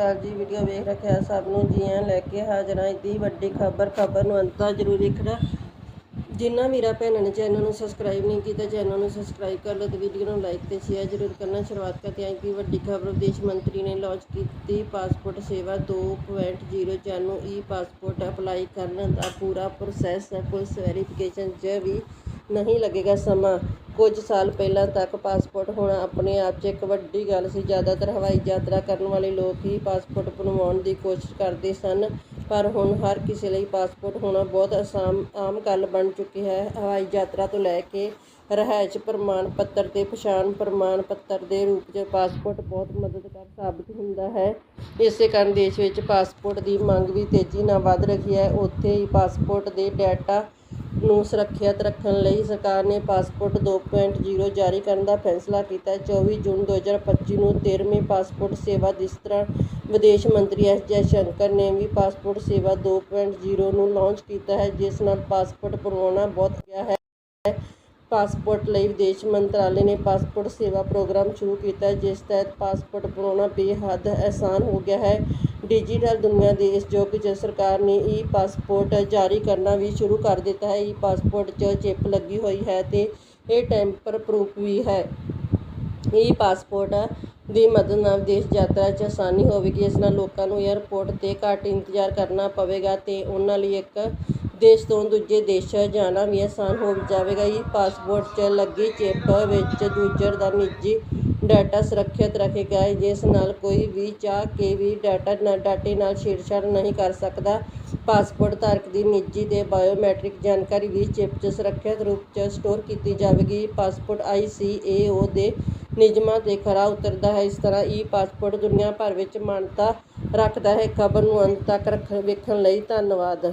ਅਕਾਲ ਜੀ ਵੀਡੀਓ ਵੇਖ ਰੱਖਿਆ, ਸਭ ਨੂੰ ਜੀਆਂ ਲੈ ਕੇ ਹਾਜ਼ਰ ਹਾਂ ਇੱਡੀ ਵੱਡੀ ਖਬਰ ਖਬਰ ਨੂੰ ਅੰਤ ਤੱਕ ਜ਼ਰੂਰ ਵੇਖਣਾ ਜਿਨ੍ਹਾਂ ਵੀਰਾਂ ਭੈਣਾਂ ਨੇ ਚੈਨਲ ਨੂੰ ਸਬਸਕ੍ਰਾਈਬ ਨਹੀਂ ਕੀਤਾ, ਚੈਨਲ ਨੂੰ ਸਬਸਕ੍ਰਾਈਬ ਕਰ ਲਓ ਤੇ ਵੀਡੀਓ ਨੂੰ ਲਾਈਕ ਤੇ ਸ਼ੇਅਰ ਜ਼ਰੂਰ ਕਰਨਾ। ਸ਼ੁਰੂਆਤ ਕਰਦੇ ਹਾਂ ਕਿ ਵੱਡੀ ਖਬਰ ਵਿਦੇਸ਼ ਮੰਤਰੀ ਨੇ ਲਾਂਚ ਕੀਤੀ ਪਾਸਪੋਰਟ ਸੇਵਾ 2.0 ਜਾਨੂ ਈ ਪਾਸਪੋਰਟ ਅਪਲਾਈ ਕਰਨ ਦਾ ਪੂਰਾ ਪ੍ਰੋਸੈਸ ਹੈ। ਪੁਲਿਸ ਵੈਰੀਫਿਕੇਸ਼ਨ 'ਚ ਵੀ ਨਹੀਂ ਲੱਗੇਗਾ ਸਮਾਂ। ਕੁਝ ਸਾਲ ਪਹਿਲਾਂ ਤੱਕ ਪਾਸਪੋਰਟ ਹੋਣਾ ਆਪਣੇ ਆਪ 'ਚ ਇੱਕ ਵੱਡੀ ਗੱਲ ਸੀ। ਜ਼ਿਆਦਾਤਰ ਹਵਾਈ ਯਾਤਰਾ ਕਰਨ ਵਾਲੇ ਲੋਕ ਹੀ ਪਾਸਪੋਰਟ ਬਣਵਾਉਣ ਦੀ ਕੋਸ਼ਿਸ਼ ਕਰਦੇ ਸਨ, ਪਰ ਹੁਣ ਹਰ ਕਿਸੇ ਲਈ ਪਾਸਪੋਰਟ ਹੋਣਾ ਬਹੁਤ ਆਸਾਨ ਆਮ ਗੱਲ ਬਣ ਚੁੱਕੀ ਹੈ। ਹਵਾਈ ਯਾਤਰਾ ਤੋਂ ਲੈ ਕੇ ਰਿਹਾਇਸ਼ ਪ੍ਰਮਾਣ ਪੱਤਰ ਤੇ ਪਛਾਣ ਪ੍ਰਮਾਣ ਪੱਤਰ ਦੇ ਰੂਪ 'ਚ ਪਾਸਪੋਰਟ ਬਹੁਤ ਮਦਦਗਾਰ ਸਾਬਤ ਹੁੰਦਾ ਹੈ। ਇਸੇ ਕਾਰਨ ਦੇਸ਼ ਵਿੱਚ ਪਾਸਪੋਰਟ ਦੀ ਮੰਗ ਵੀ ਤੇਜ਼ੀ ਨਾਲ ਵੱਧ ਰਹੀ ਹੈ। ਉੱਥੇ ਹੀ ਪਾਸਪੋਰਟ ਦੇ ਡਾਟਾ ਨੂੰ ਸੁਰੱਖਿਅਤ ਰੱਖਣ ਲਈ ਸਰਕਾਰ ਨੇ ਪਾਸਪੋਰਟ 2.0 ਜਾਰੀ ਕਰਨ ਦਾ ਫੈਸਲਾ ਕੀਤਾ ਹੈ। 24 ਜੂਨ 2025 ਨੂੰ 13ਵੀਂ ਪਾਸਪੋਰਟ ਸੇਵਾ ਜਿਸ ਤਰ੍ਹਾਂ ਵਿਦੇਸ਼ ਮੰਤਰੀ ਐਸ ਜੈ ਸ਼ੰਕਰ ਨੇ ਵੀ ਪਾਸਪੋਰਟ ਸੇਵਾ 2.0 ਨੂੰ ਲਾਂਚ ਕੀਤਾ ਹੈ, ਜਿਸ ਨਾਲ ਪਾਸਪੋਰਟ ਬਣਵਾਉਣਾ ਬਹੁਤ ਗਿਆ ਹੈ। ਪਾਸਪੋਰਟ ਲਈ ਵਿਦੇਸ਼ ਮੰਤਰਾਲੇ ਨੇ ਪਾਸਪੋਰਟ ਸੇਵਾ ਪ੍ਰੋਗਰਾਮ ਸ਼ੁਰੂ ਕੀਤਾ ਜਿਸ ਤਹਿਤ ਪਾਸਪੋਰਟ ਬਣਾਉਣਾ ਬੇਹੱਦ ਆਸਾਨ ਹੋ ਗਿਆ ਹੈ। ਡਿਜੀਟਲ ਦੁਨੀਆ ਦੇ ਇਸ ਯੁੱਗ 'ਚ ਸਰਕਾਰ ਨੇ ਈ ਪਾਸਪੋਰਟ ਜਾਰੀ ਕਰਨਾ ਵੀ ਸ਼ੁਰੂ ਕਰ ਦਿੱਤਾ ਹੈ। ਈ ਪਾਸਪੋਰਟ 'ਚ ਚਿਪ ਲੱਗੀ ਹੋਈ ਹੈ ਤੇ ਇਹ ਟੈਂਪਰ ਪ੍ਰੂਫ ਵੀ ਹੈ। ਈ ਪਾਸਪੋਰਟ ਦੀ ਮਦਦ ਨਾਲ ਵਿਦੇਸ਼ ਯਾਤਰਾ 'ਚ ਆਸਾਨੀ ਹੋਵੇਗੀ। ਇਸ ਨਾਲ ਲੋਕਾਂ ਨੂੰ ਏਅਰਪੋਰਟ ਤੇ ਘੱਟ ਇੰਤਜ਼ਾਰ ਕਰਨਾ ਪਵੇਗਾ ਤੇ ਉਹਨਾਂ ਲਈ ਇੱਕ ਦੇਸ਼ ਤੋਂ ਦੂਜੇ ਦੇਸ਼ ਜਾਣਾ ਵੀ ਆਸਾਨ ਹੋ ਜਾਵੇਗਾ। ਈ ਪਾਸਪੋਰਟ 'ਚ ਲੱਗੀ ਚਿਪ ਵਿੱਚ ਯੂਜ਼ਰ ਦਾ ਨਿੱਜੀ ਡਾਟਾ ਸੁਰੱਖਿਅਤ ਰੱਖੇਗਾ। ਜਿਸ ਨਾਲ ਕੋਈ ਵੀ ਚਾਹ ਕੇ ਵੀ ਡਾਟਾ ਨਾਲ ਡਾਟੇ ਨਾਲ ਛੇੜਛਾੜ ਨਹੀਂ ਕਰ ਸਕਦਾ। ਪਾਸਪੋਰਟ ਧਾਰਕ ਦੀ ਨਿੱਜੀ ਤੇ ਬਾਇਓਮੈਟ੍ਰਿਕ ਜਾਣਕਾਰੀ ਵੀ ਚਿਪ 'ਚ ਸੁਰੱਖਿਅਤ ਰੂਪ 'ਚ ਸਟੋਰ ਕੀਤੀ ਜਾਵੇਗੀ। ਪਾਸਪੋਰਟ ਆਈਸੀਏਓ ਦੇ ਨਿਯਮਾਂ ਤੇ ਖਰਾ ਉਤਰਦਾ ਹੈ। ਇਸ ਤਰ੍ਹਾਂ ਈ ਪਾਸਪੋਰਟ ਦੁਨੀਆ ਭਰ ਵਿੱਚ ਮਾਨਤਾ ਰੱਖਦਾ ਹੈ। ਖਬਰ ਨੂੰ ਅੰਤ ਤੱਕ ਰੱਖ ਵੇਖਣ ਲਈ ਧੰਨਵਾਦ।